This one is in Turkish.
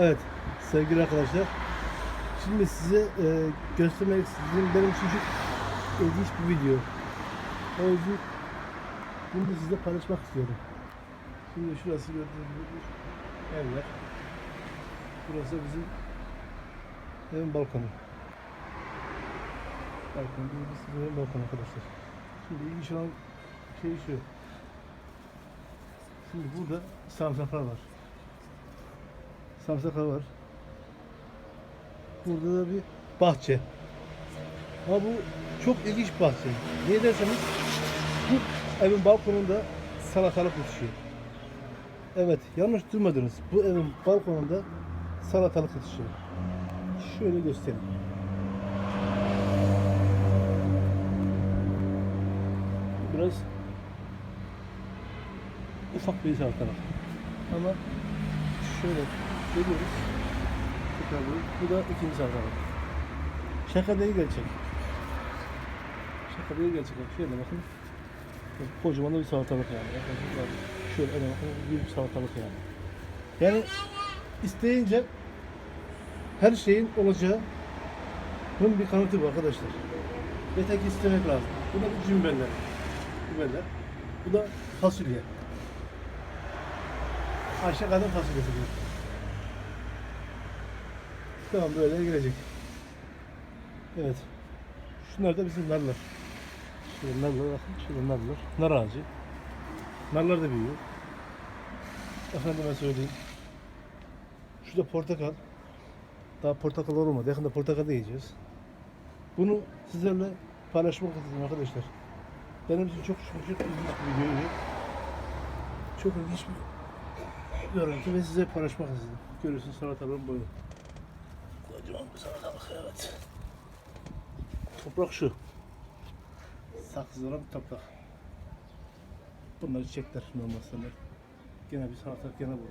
Evet sevgili arkadaşlar. Şimdi size e, göstermek istediğim benim çok ilginç bir video. O yüzden bunu da sizle paylaşmak istiyorum. Şimdi şurası gördüğünüz gibi evler. Burası bizim evin balkonu. Balkon, burası evin balkonu arkadaşlar. Şimdi ilginç olan şey şu. Şimdi burada sarımsaklar var. Sarımsaklar var. Burada da bir bahçe. Ama bu çok ilginç bahçe. Niye derseniz bu evin balkonunda salatalık yetişiyor. Evet yanlış duymadınız. Bu evin balkonunda salatalık yetişiyor. Şöyle göstereyim. Biraz ufak bir salatalık. Ama şöyle görüyoruz. Tekrar bu. Bu da ikinci salatalık. Şaka değil gerçek. Şaka değil gerçek. Şöyle bakın. Kocaman da bir salatalık yani. Şöyle öyle bakın. Büyük bir salatalık yani. Yani isteyince her şeyin olacağı bunun bir kanıtı bu arkadaşlar. Yeter ki istemek lazım. Bu da bir cimbeller. Biberler. Bu da fasulye. Ayşe kadın fasulyesi bu. Tamam böyle gelecek. Evet. Şunlar da bizim narlar. Şöyle narlar bakın. Şöyle narlar. Nar ağacı. Narlar da büyüyor. Efendime söyleyeyim. Şurada portakal. Daha portakal olmadı. Yakında portakal da yiyeceğiz. Bunu sizlerle paylaşmak istedim arkadaşlar. Benim için çok çok çok ilginç bir videoydu. Çok ilginç bir görüntü ve size paylaşmak istedim. Görüyorsunuz salatalığın boyu. Evet. Toprak şu. Saksız olan bir toprak. Bunlar çiçekler normal sanırım. Gene bir salatalık gene burada.